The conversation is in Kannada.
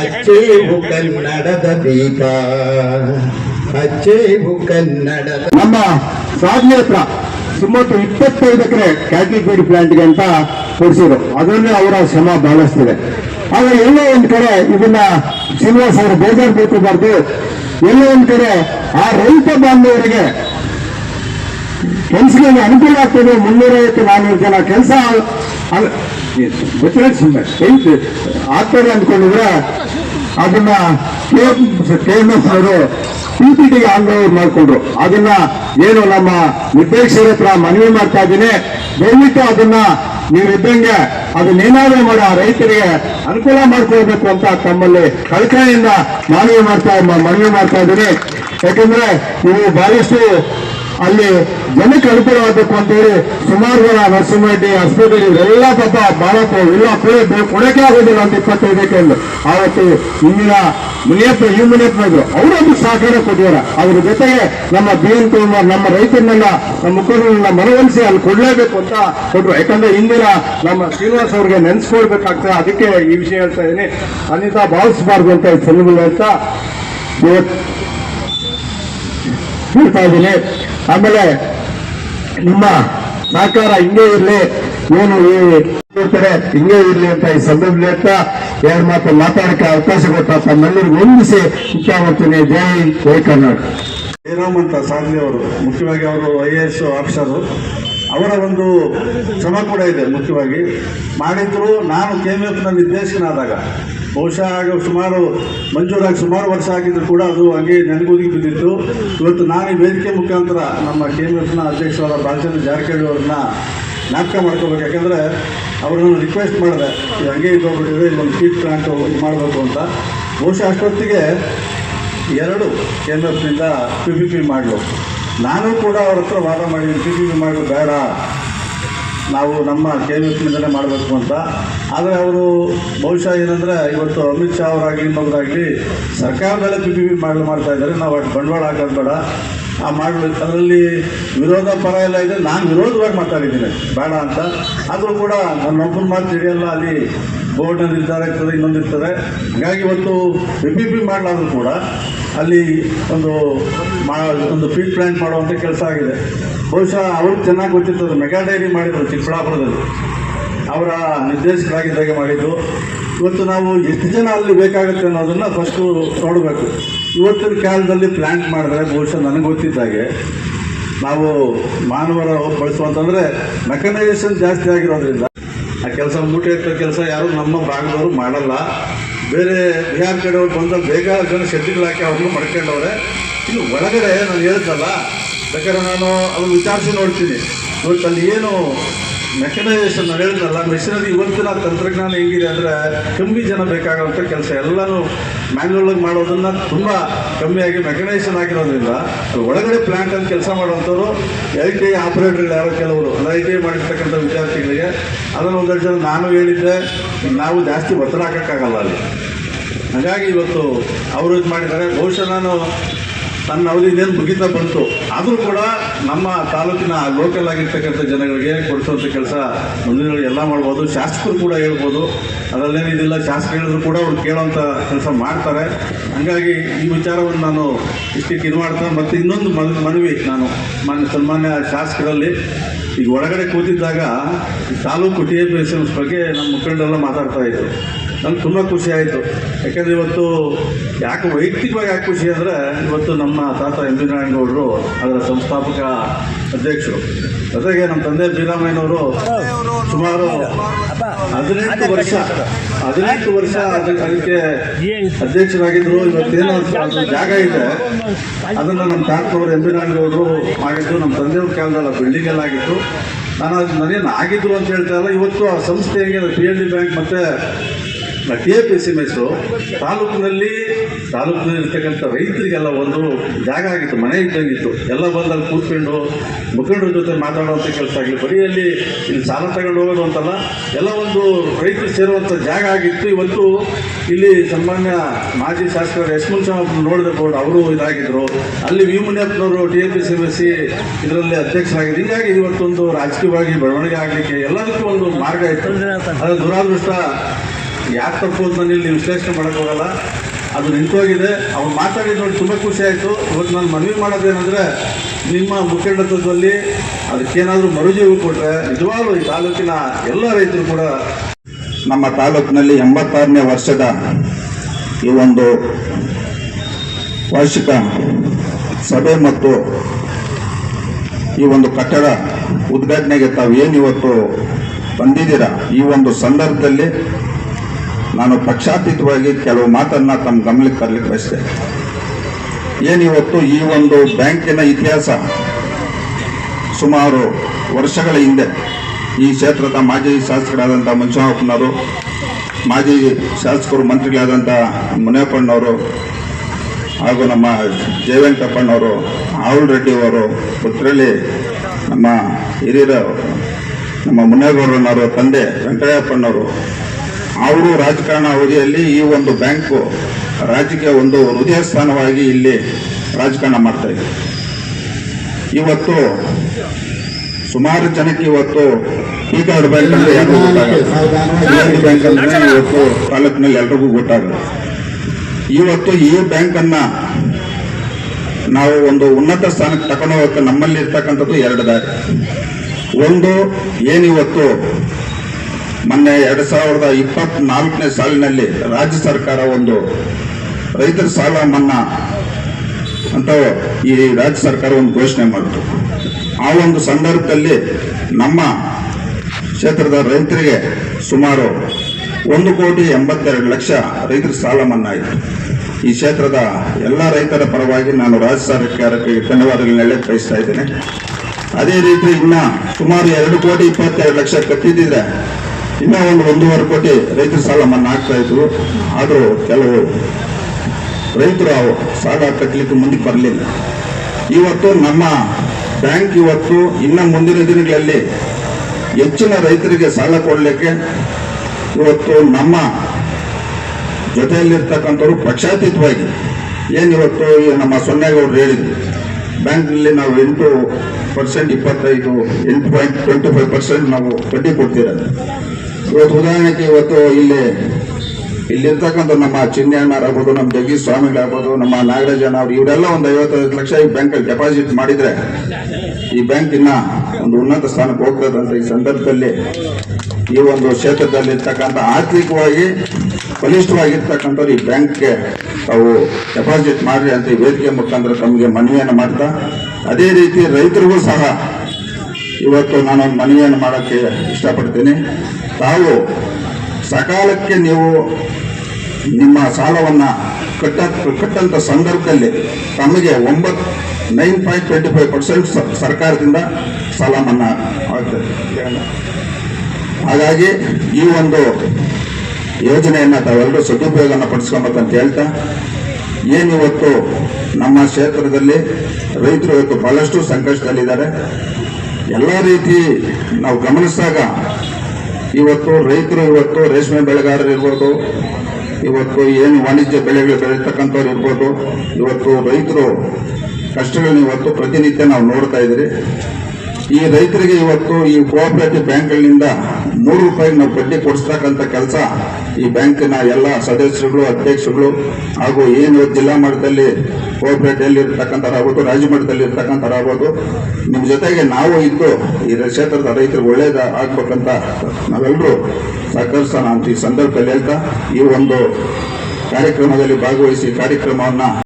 ಅಚ್ಚೇವು ಕನ್ನಡದ ದೀಪ. ಅಚ್ಚೇವು ಕನ್ನಡದ ನಮ್ಮ ಸಾಧನೆ ಹತ್ರ ಸುಮಾರು ಇಪ್ಪತ್ತೈದು ಎಕರೆ ಫೀಡ್ ಪ್ಲಾಂಟ್ಗೆ ಅಂತ ಕೊಡಿಸಿದ್ರು. ಅದರಲ್ಲೇ ಅವರ ಶ್ರಮ ಬಹಳಷ್ಟಿದೆ. ಆದ್ರೆ ಎಲ್ಲೋ ಒಂದ್ ಕಡೆ ಇದನ್ನ ಶ್ರೀನಿವಾಸ್ ಅವರು ಬೇಜಾರು ಬೇಕೋಬಾರ್ದು ಎಲ್ಲೋ ಒಂದ್ ಕಡೆ ಆ ರೈತ ಬಾಂಧವರಿಗೆ ಕೆಲಸಗಳಿಗೆ ಅನುಕೂಲ ಆಗ್ತದೆ. ಮುನ್ನೂರೈವತ್ತು ನಾನ್ನೂರು ಜನ ಕೆಲಸ ಗೊತ್ತಿಲ್ಲ ಸುಮ್ಮನೆ ಆಗ್ತದೆ ಅಂದ್ಕೊಂಡಿದ್ರೆ, ಅದನ್ನ ಕೆ ಎಂ ಎಸ್ ಅವರು ಪಿಪಿಟಿಗೆ ಆನ್ಲೋಡ್ ಮಾಡಿಕೊಂಡ್ರು. ಅದನ್ನ ಏನು ನಮ್ಮ ನಿರ್ದೇಶಕರ ಹತ್ರ ಮನವಿ ಮಾಡ್ತಾ ಇದ್ದೀನಿ. ದಯವಿಟ್ಟು ಅದನ್ನ ನೀವು ಇದ್ದಂಗೆ ಅದನ್ನೇನಾದ್ರೂ ಮಾಡಿ ಆ ರೈತರಿಗೆ ಅನುಕೂಲ ಮಾಡ್ಕೊಳ್ಬೇಕು ಅಂತ ತಮ್ಮಲ್ಲಿ ಕಳಕಳಿಯಿಂದ ಮನವಿ ಮಾಡ್ತಾ ಮನವಿ ಮಾಡ್ತಾ ಇದ್ದೀನಿ. ಯಾಕಂದ್ರೆ ನೀವು ಬಹಳಷ್ಟು ಅಲ್ಲಿ ಜನಕ್ಕೆ ಅನುಕೂಲವಾಗಬೇಕು ಅಂತೇಳಿ ಸುಮಾರು ಜನ ನರಸಿಂಹರೆಡ್ಡಿ ಆಸ್ಪತ್ರೆ ಇವರೆಲ್ಲ ಪಾಪ ಬಹಳ ಇಲ್ಲ ಕೂಡ ಕೊಡಕ್ಕೆ ಆಗೋದಿಲ್ಲ ಅಂತ ಇಪ್ಪತ್ತೈದಕ್ಕೆ ಆವತ್ತು ಇಂದಿನ ಮುನಿಯಪ್ಪ ಈ ಮುನಿಯಪ್ಪ ಇದ್ರು. ಅವರೊಂದು ಸಹಕಾರ ಕೊಟ್ಟಿದ್ದಾರೆ. ಅದ್ರ ಜೊತೆಗೆ ನಮ್ಮ ಬಿ ಎನ್ ಕುಮಾರ್, ನಮ್ಮ ರೈತರನ್ನೆಲ್ಲ, ನಮ್ಮ ಮುಖಂಡರನ್ನ ಮನವೊಲಿಸಿ ಅಲ್ಲಿ ಕೊಡಲೇಬೇಕು ಅಂತ ಕೊಟ್ಟರು ಯಾಕಂದ್ರೆ ಇಂದಿನ ನಮ್ಮ ಶ್ರೀನಿವಾಸ್ ಅವ್ರಿಗೆ ನೆನೆಸ್ಕೊಳ್ಬೇಕಾಗ್ತದೆ. ಅದಕ್ಕೆ ಈ ವಿಷಯ ಹೇಳ್ತಾ ಇದ್ದೀನಿ. ಅನಿತಾ ಭಾವಿಸಬಾರ್ದು ಅಂತ ಈ ಅಂತ ಹೇಳ್ತಾ ಇದ್ದೀನಿ. ಆಮೇಲೆ ನಿಮ್ಮ ಸಹಕಾರ ಹಿಂಗೆ ಇರಲಿ, ಏನು ಇರ್ತಾರೆ ಹಿಂಗೆ ಇರಲಿ ಅಂತ ಈ ಸಂದರ್ಭದಲ್ಲಿ ಅಂತ ಎರಡು ಮಾತು ಮಾತಾಡಕ್ಕೆ ಅವಕಾಶ ಕೊಟ್ಟ ತಮ್ಮೆಲ್ಲರಿಗೂ ಹೊಂದಿಸಿ ಮಾಡ್ತೀನಿ ಜೈ ಜೈ ಕರ್ನಾಟಕ. ಜಯರಾಮ್ ಅಂತ ಸಾಧ್ವಿ ಅವರು, ಮುಖ್ಯವಾಗಿ ಅವರು ಐ ಎ ಎಸ್ ಆಫೀಸರು. ಅವರ ಒಂದು ಶ್ರಮ ಕೂಡ ಇದೆ, ಮುಖ್ಯವಾಗಿ. ಮಾಡಿದ್ರು, ನಾನು ಕೆ ಎಂ ಎಫ್ನ ನಿರ್ದೇಶಕನಾದಾಗ ಬಹುಶಃ ಆಗ ಸುಮಾರು ಮಂಜೂರಾಗಿ ಸುಮಾರು ವರ್ಷ ಆಗಿದ್ರು ಕೂಡ ಅದು ಹಂಗೆ ನೆನಗುದಿಗೆ ಬಿದ್ದಿತ್ತು ಇವತ್ತು ನಾನು ವೇದಿಕೆ ಮುಖಾಂತರ ನಮ್ಮ ಕೆ ಅಧ್ಯಕ್ಷರಾದ ಬಾಲಚಂದ್ರ ಜಾರಕಿಹೊಳಿ ಅವ್ರನ್ನ ನಾಟಕ ಮಾಡ್ಕೋಬೇಕು. ಯಾಕಂದರೆ ಅವ್ರನ್ನ ರಿಕ್ವೆಸ್ಟ್ ಮಾಡಿದೆ. ಇದು ಹಂಗೆ ಇದ್ದೋಗ್ಬಿಟ್ಟಿದೆ ಇಲ್ಲೊಂದು ಫೀಟ್ ಪ್ಲಾಂಟ್ ಮಾಡಬೇಕು ಅಂತ. ಬಹುಶಃ ಅಷ್ಟೊತ್ತಿಗೆ ಎರಡು ಕೆ ಎಂ ಎಫ್ನಿಂದ ಪಿ ಪಿ ಪಿ ಮಾಡಲು. ನಾನು ಕೂಡ ಅವ್ರ ಹತ್ರ ವಾದ ಮಾಡಿದ್ದೀನಿ. ಪಿ ಪಿ ಪಿ ಮಾಡಲು ಬೇಡ. ನಾವು ನಮ್ಮ ಕೆ ಎಫ್ನಿಂದಲೇ ಮಾಡಬೇಕು ಅಂತ. ಆದರೆ ಅವರು ಬಹುಶಃ ಏನಂದರೆ ಇವತ್ತು ಅಮಿತ್ ಶಾ ಅವರಾಗಲಿ ಇನ್ನೊಬ್ಬರಾಗಲಿ ಸರ್ಕಾರದಲ್ಲೇ ಪಿ ಪಿ ಪಿ ಮಾಡಲು ಮಾಡ್ತಾ ಇದ್ದಾರೆ. ನಾವು ಅಷ್ಟು ಬಂಡವಾಳ ಹಾಕೋದು ಬೇಡ. ಆ ಮಾಡಲು ಅದರಲ್ಲಿ ವಿರೋಧ ಪರ ಎಲ್ಲ ಇದೆ. ನಾನು ವಿರೋಧವಾಗಿ ಮಾತಾಡಿದ್ದೀನಿ. ಬೇಡ ಅಂತ. ಆದರೂ ಕೂಡ ನನ್ನೊಬ್ಬನ ಮಾತು ಹಿಡಿಯಲ್ಲ. ಅಲ್ಲಿ ಬೋರ್ಡ್ನ ನಿರ್ಧಾರ ಇರ್ತದೆ, ಇನ್ನೊಂದು ಹಾಗಾಗಿ ಇವತ್ತು ಎಂ ಬಿ ಪಿ ಮಾಡಲಾದ್ರೂ ಕೂಡ ಅಲ್ಲಿ ಒಂದು ಮಾ ಒಂದು ಫೀಲ್ಡ್ ಪ್ಲಾಂಟ್ ಮಾಡುವಂಥ ಕೆಲಸ ಆಗಿದೆ. ಬಹುಶಃ ಅವ್ರಿಗೆ ಚೆನ್ನಾಗಿ ಗೊತ್ತಿರ್ತದೆ. ಮೆಗಾ ಡೈರಿ ಮಾಡಿದರು ಚಿಕ್ಕಬಳ್ಳಾಪುರದಲ್ಲಿ. ಅವರ ನಿರ್ದೇಶಕರಾಗಿದ್ದಾಗೆ ಮಾಡಿದ್ದು. ಇವತ್ತು ನಾವು ಎಷ್ಟು ಜನ ಅಲ್ಲಿ ಬೇಕಾಗುತ್ತೆ ಅನ್ನೋದನ್ನು ಫಸ್ಟು ನೋಡಬೇಕು. ಇವತ್ತಿನ ಕಾಲದಲ್ಲಿ ಪ್ಲ್ಯಾಂಟ್ ಮಾಡಿದ್ರೆ ಬಹುಶಃ ನನಗೆ ಗೊತ್ತಿದ್ದಾಗೆ ನಾವು ಮಾನವರ ಬಳಸುವಂತಂದರೆ ಮೆಕನೈಸೇಷನ್ ಜಾಸ್ತಿ ಆಗಿರೋದ್ರಿಂದ ಕೆಲಸ ಮೂಟೆ ಎತ್ತೋ ಕೆಲಸ ಯಾರು ನಮ್ಮ ಭಾಗದವರು ಮಾಡಲ್ಲ. ಬೇರೆ ಬಿಹಾರ್ ಕಡೆಯವ್ರು ಬಂದಾಗ ಬೇಗ ಜನ ಶೆಡ್ಗಳು ಹಾಕಿ ಅವ್ರನ್ನೂ ಮಡ್ಕೊಂಡವ್ರೆ. ಇನ್ನು ಒಳಗಡೆ ನಾನು ಹೇಳ್ತಲ್ಲ, ಬೇಕಾದ್ರೆ ನಾನು ಅದನ್ನು ವಿಚಾರಿಸಿ ನೋಡ್ತೀನಿ. ಇವತ್ತು ಅಲ್ಲಿ ಏನು ಮೆಕನೈಸೇಷನ್ ನಡೆಯೋದ್ರಲ್ಲ ಮೆಷಿನರಿ ಇವತ್ತಿನ ತಂತ್ರಜ್ಞಾನ ಹೇಗಿದೆ ಅಂದರೆ ಕಮ್ಮಿ ಜನ ಬೇಕಾಗುವಂಥ ಕೆಲಸ. ಎಲ್ಲನೂ ಮ್ಯಾನ್ಯಲಾಗಿ ಮಾಡೋದನ್ನು ತುಂಬ ಕಮ್ಮಿಯಾಗಿ ಮೆಕನೈಸೇಷನ್ ಆಗಿರೋದ್ರಿಂದ ಒಳಗಡೆ ಪ್ಲ್ಯಾಂಟಲ್ಲಿ ಕೆಲಸ ಮಾಡುವಂಥವ್ರು ಐ ಟಿ ಐ ಯಾರೋ ಕೆಲವರು ಐ ಟಿ ಐ ಮಾಡಿರ್ತಕ್ಕಂಥ ವಿದ್ಯಾರ್ಥಿಗಳಿಗೆ ಅದನ್ನು ಒಂದೆರಡು ಜನ ನಾನು ಹೇಳಿದ್ದೆ ನಾವು ಜಾಸ್ತಿ ಒತ್ತಡ ಹಾಕೋಕ್ಕಾಗಲ್ಲ ಅಲ್ಲಿ. ಹಾಗಾಗಿ ಇವತ್ತು ಅವರು ಇದು ಮಾಡಿದ್ದಾರೆ. ಬಹುಶಃ ನಾನು ನನ್ನ ಅವಧಿ ಇನ್ನೇನು ಮುಗಿತಾ ಬಂತು, ಆದರೂ ಕೂಡ ನಮ್ಮ ತಾಲೂಕಿನ ಲೋಕಲ್ ಆಗಿರ್ತಕ್ಕಂಥ ಜನಗಳಿಗೆ ಕೊಡಿಸುವಂಥ ಕೆಲಸ ಮುಂದಿನ ಎಲ್ಲ ಮಾಡ್ಬೋದು. ಶಾಸಕರು ಕೂಡ ಹೇಳ್ಬೋದು. ಅದರಲ್ಲೇನಿದಿಲ್ಲ ಶಾಸಕ ಹೇಳಿದ್ರು ಕೂಡ ಅವ್ರು ಕೇಳೋವಂಥ ಕೆಲಸ ಮಾಡ್ತಾರೆ. ಹಾಗಾಗಿ ಈ ವಿಚಾರವನ್ನು ನಾನು ಇಷ್ಟಕ್ಕೆ ಇದು ಮಾಡ್ತಾ ಮತ್ತು ಇನ್ನೊಂದು ಮನ್, ಮನವಿ ನಾನು ಮಾನ್ಯ, ಸನ್ಮಾನ್ಯ ಶಾಸಕರಲ್ಲಿ. ಈಗ ಒಳಗಡೆ ಕೂತಿದ್ದಾಗ ಈ taluk T A P S MS ಬಗ್ಗೆ ನಮ್ಮ ಮುಖಂಡರೆಲ್ಲ ಮಾತಾಡ್ತಾ ಇದ್ದರು ನಂಗೆ ತುಂಬ ಖುಷಿ ಆಯಿತು. ಯಾಕಂದರೆ ಇವತ್ತು ಯಾಕೆ ವೈಯಕ್ತಿಕವಾಗಿ ಯಾಕೆ ಖುಷಿ ಅಂದರೆ ಇವತ್ತು ನಮ್ಮ ತಾತ ಎಂ ಬಿ ನಾರಾಯಣಗೌಡರು ಅದರ ಸಂಸ್ಥಾಪಕ ಅಧ್ಯಕ್ಷರು. ಜೊತೆಗೆ ನಮ್ಮ ತಂದೆ ಬೀರಾಮಯ್ಯನವರು ಸುಮಾರು ಹದಿನೆಂಟು ವರ್ಷ ಹದಿನೆಂಟು ವರ್ಷ ಅದಕ್ಕೆ ಅಧ್ಯಕ್ಷರಾಗಿದ್ದರು ಇವತ್ತೇನು ಜಾಗ ಇದೆ. ಅದನ್ನು ನಮ್ಮ ತಾತವರು ಎಂ ಬಿ ನಾರಾಯಣಗೌಡರು ಮಾಡಿದ್ದು ನಮ್ಮ ತಂದೆಯವ್ರ ಕಾಲದಲ್ಲಿ ಬಿಲ್ಡಿಂಗ್ ಎಲ್ಲ ಆಗಿತ್ತು. ನಾನು ಅದು ನನಗೇನು ಆಗಿದ್ರು ಅಂತ ಹೇಳ್ತಾ ಇಲ್ಲ. ಇವತ್ತು ಆ ಸಂಸ್ಥೆ ಹೇಗೆ ಪಿ ಎಲ್ ಡಿ ಬ್ಯಾಂಕ್ ಮತ್ತು ಎ ಪಿ ಸಿ ಎಸ್ಸು ತಾಲೂಕಿನಲ್ಲಿ ತಾಲೂಕಿನಲ್ಲಿರ್ತಕ್ಕಂಥ ರೈತರಿಗೆಲ್ಲ ಒಂದು ಜಾಗ ಆಗಿತ್ತು ಮನೆ ಇದ್ದಂಗಿತ್ತು. ಎಲ್ಲ ಬಂದು ಅಲ್ಲಿ ಕೂತ್ಕೊಂಡು ಮುಖಂಡರ ಜೊತೆ ಮಾತಾಡುವಂಥ ಕೆಲಸ ಆಗಲಿ ಬರೀ ಅಲ್ಲಿ ಇಲ್ಲಿ ಸಾಲ ತಗೊಂಡು ಹೋಗೋದು ಅಂತಲ್ಲ ಎಲ್ಲ ಒಂದು ರೈತರು ಸೇರುವಂಥ ಜಾಗ ಆಗಿತ್ತು. ಇವತ್ತು ಇಲ್ಲಿ ಸನ್ಮಾನ್ಯ ಮಾಜಿ ಶಾಸಕರು ಶಾಹ ನೋಡಿದ ಬೋರ್ಡ್ ಅವರು ಇದಾಗಿದ್ದರು ಅಲ್ಲಿ V ಮುನಿಯಪ್ಪನವರು T A P C S C ಇದರಲ್ಲಿ ಅಧ್ಯಕ್ಷರಾಗಿದ್ದು ಹೀಗಾಗಿ ಇವತ್ತೊಂದು ರಾಜಕೀಯವಾಗಿ ಬೆಳವಣಿಗೆ ಆಗಲಿಕ್ಕೆ ಎಲ್ಲದಕ್ಕೂ ಒಂದು ಮಾರ್ಗ ಇತ್ತು. ಅದರ ದುರಾದೃಷ್ಟ ಯಾಕೆ ತಪ್ಪು ಬಂದಿಲ್ಲ ನೀವು ವಿಶ್ಲೇಷಣೆ ಮಾಡೋಕ್ಕಾಗಲ್ಲ ಅದು ನಿಂತೋಗಿದೆ. ಅವ್ರು ಮಾತಾಡಿದ್ದು ನೋಡಿ ತುಂಬ ಖುಷಿ ಆಯಿತು. ಇವತ್ತು ನಾನು ಮನವಿ ಮಾಡೋದೇನೆಂದರೆ, ನಿಮ್ಮ ಮುಖಂಡತ್ವದಲ್ಲಿ ಅದಕ್ಕೇನಾದರೂ ಮರುಜೀವಿ ಕೊಟ್ಟರೆ ನಿಜವಾಗ್ಲೂ ಈ ತಾಲೂಕಿನ ಎಲ್ಲ ರೈತರು ಕೂಡ ನಮ್ಮ ತಾಲೂಕಿನಲ್ಲಿ ಎಂಬತ್ತಾರನೇ ವರ್ಷದ ಈ ಒಂದು ವಾರ್ಷಿಕ ಸಭೆ ಮತ್ತು ಈ ಒಂದು ಕಟ್ಟಡ ಉದ್ಘಾಟನೆಗೆ ತಾವು ಏನು ಇವತ್ತು ಬಂದಿದ್ದೀರಾ? ಈ ಒಂದು ಸಂದರ್ಭದಲ್ಲಿ ನಾನು ಪಕ್ಷಾತೀತವಾಗಿ ಕೆಲವು ಮಾತನ್ನ ತಮ್ಮ ಗಮನಕ್ಕೆ ತರಲಿಕ್ಕೆ ಬಯಸ್ತೇನೆ. ಏನಿವತ್ತು ಈ ಒಂದು ಬ್ಯಾಂಕಿನ ಇತಿಹಾಸ ಸುಮಾರು ವರ್ಷಗಳ ಹಿಂದೆ ಈ ಕ್ಷೇತ್ರದ ಮಾಜಿ ಶಾಸಕರಾದಂಥ ಮಂಜುನಾಥನವರು ಮಾಜಿ ಶಾಸಕರು ಮಂತ್ರಿಗಳಾದಂಥ ಮುನಿಯಪ್ಪಣ್ಣವರು ಹಾಗೂ ನಮ್ಮ ಜಯವೆಂಕಪ್ಪಣ್ಣವರು ಆವುಲ್ ರೆಡ್ಡಿಯವರು ಪುತ್ರಳ್ಳಿ ನಮ್ಮ ಹಿರಿಯರ, ನಮ್ಮ ಮುನೇಗೌಡರನ್ನವರ ತಂದೆ ವೆಂಕಟಯ್ಯಪ್ಪಣ್ಣವರು ಅವರು ರಾಜಕಾರಣ ಅವಧಿಯಲ್ಲಿ ಈ ಒಂದು ಬ್ಯಾಂಕು ರಾಜ್ಯಕ್ಕೆ ಒಂದು ಹೃದಯ ಸ್ಥಾನವಾಗಿ ಇಲ್ಲಿ ರಾಜಕಾರಣ ಮಾಡ್ತಾ ಇದೆ ಇವತ್ತು ಸುಮಾರು ಜನಕ್ಕೆ ಇವತ್ತು ಈ ಕಾರ್ಡ್ ಬ್ಯಾಂಕ್ ಅಂದ್ರೆ ಯಾರಿಗೂ ಗೊತ್ತಾಗಲ್ಲ. ಬ್ಯಾಂಕ್ ಅಂದ್ರೆ ಇವತ್ತು ತಾಲೂಕಿನಲ್ಲಿ ಎಲ್ರಿಗೂ ಗೊತ್ತಾಗಲ್ಲ. ಇವತ್ತು ಈ ಬ್ಯಾಂಕ್ ಅನ್ನ ನಾವು ಒಂದು ಉನ್ನತ ಸ್ಥಾನಕ್ಕೆ ತಗೊಂಡು ಹೋಗಕ್ಕೆ ನಮ್ಮಲ್ಲಿ ಇರ್ತಕ್ಕಂಥದ್ದು ಎರಡು ದಾರಿ. ಒಂದು ಏನಿವತ್ತು ಮೊನ್ನೆ ಎರಡ್ ಸಾವಿರದ ಇಪ್ಪತ್ನಾಲ್ಕನೇ ಸಾಲಿನಲ್ಲಿ ರಾಜ್ಯ ಸರ್ಕಾರ ಒಂದು ರೈತರ ಸಾಲ ಮನ್ನಾ ಅಂತ ಈ ರಾಜ್ಯ ಸರ್ಕಾರ ಒಂದು ಘೋಷಣೆ ಮಾಡಿತು. ಆ ಒಂದು ಸಂದರ್ಭದಲ್ಲಿ ನಮ್ಮ ಕ್ಷೇತ್ರದ ರೈತರಿಗೆ ಸುಮಾರು ಒಂದು ಕೋಟಿ ಎಂಬತ್ತೆರಡು ಲಕ್ಷ ರೈತರ ಸಾಲ ಮನ್ನಾ ಆಯಿತು. ಈ ಕ್ಷೇತ್ರದ ಎಲ್ಲ ರೈತರ ಪರವಾಗಿ ನಾನು ರಾಜ್ಯ ಸರ್ಕಾರಕ್ಕೆ ಧನ್ಯವಾದಗಳನ್ನ ಹೇಳಕ್ ಬಯಸ್ತಾ ಇದ್ದೇನೆ. ಅದೇ ರೀತಿ ಇನ್ನ ಸುಮಾರು ಎರಡು ಕೋಟಿ ಇಪ್ಪತ್ತೆರಡು ಲಕ್ಷ ಕಟ್ಟಿದ್ರೆ ಇನ್ನ ಒಂದು ಒಂದೂವರೆ ಕೋಟಿ ರೈತರ ಸಾಲ ಮನ್ನಾ ಆಗ್ತಾ ಇದ್ರು. ಆದರೂ ಕೆಲವು ರೈತರು ಸಾಲ ಕಟ್ಟಲಿಕ್ಕೆ ಮುಂದೆ ಬರಲಿಲ್ಲ. ಇವತ್ತು ನಮ್ಮ ಬ್ಯಾಂಕ್ ಇವತ್ತು ಇನ್ನು ಮುಂದಿನ ದಿನಗಳಲ್ಲಿ ಹೆಚ್ಚಿನ ರೈತರಿಗೆ ಸಾಲ ಕೊಡಲಿಕ್ಕೆ ಇವತ್ತು ನಮ್ಮ ಜೊತೆಯಲ್ಲಿರ್ತಕ್ಕಂಥವ್ರು ಪಕ್ಷಾತೀತವಾಗಿ ಏನಿವತ್ತು ನಮ್ಮ ಸೊನ್ನೆಗೌಡರು ಹೇಳಿದ್ರು. ಬ್ಯಾಂಕ್ನಲ್ಲಿ ನಾವು ಎಂಟು ಪರ್ಸೆಂಟ್ ಇಪ್ಪತ್ತೈದು, ಎಂಟು ಪಾಯಿಂಟ್ ಟ್ವೆಂಟಿ ಫೈವ್ ಪರ್ಸೆಂಟ್ ನಾವು ಬಡ್ಡಿ ಕೊಡ್ತಿರೋದು ಇವತ್ತು ಉದಾಹರಣೆಗೆ ಇವತ್ತು ಇಲ್ಲಿ ಇಲ್ಲಿರ್ತಕ್ಕಂಥ ನಮ್ಮ ಚಿನ್ನಣ್ಣರಾಗ್ಬೋದು ನಮ್ಮ ಜಗದೀಶ್ ಸ್ವಾಮಿಗಳಾಗ್ಬೋದು ನಮ್ಮ ನಾಗರಾಜನ ಅವ್ರು, ಇವರೆಲ್ಲ ಒಂದು ಐವತ್ತೈದು ಲಕ್ಷ ಈ ಬ್ಯಾಂಕಲ್ಲಿ ಡೆಪಾಸಿಟ್ ಮಾಡಿದರೆ ಈ ಬ್ಯಾಂಕಿನ ಒಂದು ಉನ್ನತ ಸ್ಥಾನಕ್ಕೆ ಹೋಗ್ತದಂತ ಈ ಸಂದರ್ಭದಲ್ಲಿ ಈ ಒಂದು ಕ್ಷೇತ್ರದಲ್ಲಿ ಇರ್ತಕ್ಕಂಥ ಆರ್ಥಿಕವಾಗಿ ಬಲಿಷ್ಠವಾಗಿರ್ತಕ್ಕಂಥವ್ರು ಈ ಬ್ಯಾಂಕ್ಗೆ ತಾವು ಡೆಪಾಸಿಟ್ ಮಾಡ್ರಿ ಅಂತ ಈ ವೇದಿಕೆ ಮುಖಾಂತರ ತಮಗೆ ಮನವಿಯನ್ನು ಮಾಡ್ತಾ, ಅದೇ ರೀತಿ ರೈತರಿಗೂ ಸಹ ಇವತ್ತು ನಾನೊಂದು ಮನವಿಯನ್ನು ಮಾಡೋಕ್ಕೆ ಇಷ್ಟಪಡ್ತೀನಿ. ತಾವು ಸಕಾಲಕ್ಕೆ ನೀವು ನಿಮ್ಮ ಸಾಲವನ್ನು ಕಟ್ಟ ಕಟ್ಟಂಥ ಸಂದರ್ಭದಲ್ಲಿ ತಮಗೆ ಒಂಬತ್ತು nine point twenty five percent ಸರ್ಕಾರದಿಂದ ಸಾಲ ಮನ್ನಾ ಆಗ್ತದೆ. ಹಾಗಾಗಿ ಈ ಒಂದು ಯೋಜನೆಯನ್ನ ತಾವೆಲ್ಲರೂ ಸದುಪಯೋಗನ ಪಡಿಸ್ಕೊಬೇಕಂತ ಹೇಳ್ತಾ, ಏನು ಇವತ್ತು ನಮ್ಮ ಕ್ಷೇತ್ರದಲ್ಲಿ ರೈತರು ಇವತ್ತು ಬಹಳಷ್ಟು ಸಂಕಷ್ಟದಲ್ಲಿದ್ದಾರೆ. ಎಲ್ಲ ರೀತಿ ನಾವು ಗಮನಿಸಿದಾಗ ಇವತ್ತು ರೈತರು, ಇವತ್ತು ರೇಷ್ಮೆ ಬೆಳೆಗಾರರು ಇರ್ಬೋದು, ಇವತ್ತು ಏನು ವಾಣಿಜ್ಯ ಬೆಳೆಗಳು ಬೆಳೀತಕ್ಕಂಥವ್ರು ಇರ್ಬೋದು, ಇವತ್ತು ರೈತರು ಕಷ್ಟಗಳನ್ನ ಇವತ್ತು ಪ್ರತಿನಿತ್ಯ ನಾವು ನೋಡ್ತಾ ಇದ್ದೀರಿ. ಈ ರೈತರಿಗೆ ಇವತ್ತು ಈ ಕೋಆಪರೇಟಿವ್ ಬ್ಯಾಂಕ್ಗಳಿಂದ ರೂಪಾಯಿ ನಾವು ಬಡ್ಡಿ ಕೊಡಿಸ್ತಕ್ಕಂಥ ಕೆಲಸ ಈ ಬ್ಯಾಂಕಿನ ಎಲ್ಲ ಸದಸ್ಯರುಗಳು, ಅಧ್ಯಕ್ಷರುಗಳು ಹಾಗೂ ಏನು ಜಿಲ್ಲಾ ಮಟ್ಟದಲ್ಲಿ ಕೋಪರೇಟಿಯಲ್ಲಿ ಇರ್ತಕ್ಕಂಥರಾಗ್ಬೋದು ರಾಜ್ಯ ಮಟ್ಟದಲ್ಲಿ ಇರ್ತಕ್ಕಂಥರಾಗ್ಬೋದು ನಿಮ್ಮ ಜೊತೆಗೆ ನಾವು ಇದ್ದು ಈ ಕ್ಷೇತ್ರದ ರೈತರಿಗೆ ಒಳ್ಳೇದ ಆಗ್ಬೇಕಂತ ನಾವೆಲ್ಲರೂ ಸಹಕರಿಸೋಣ ಅಂತ ಈ ಸಂದರ್ಭದಲ್ಲಿ ಹೇಳ್ತಾ ಈ ಒಂದು ಕಾರ್ಯಕ್ರಮದಲ್ಲಿ ಭಾಗವಹಿಸಿ ಕಾರ್ಯಕ್ರಮವನ್ನ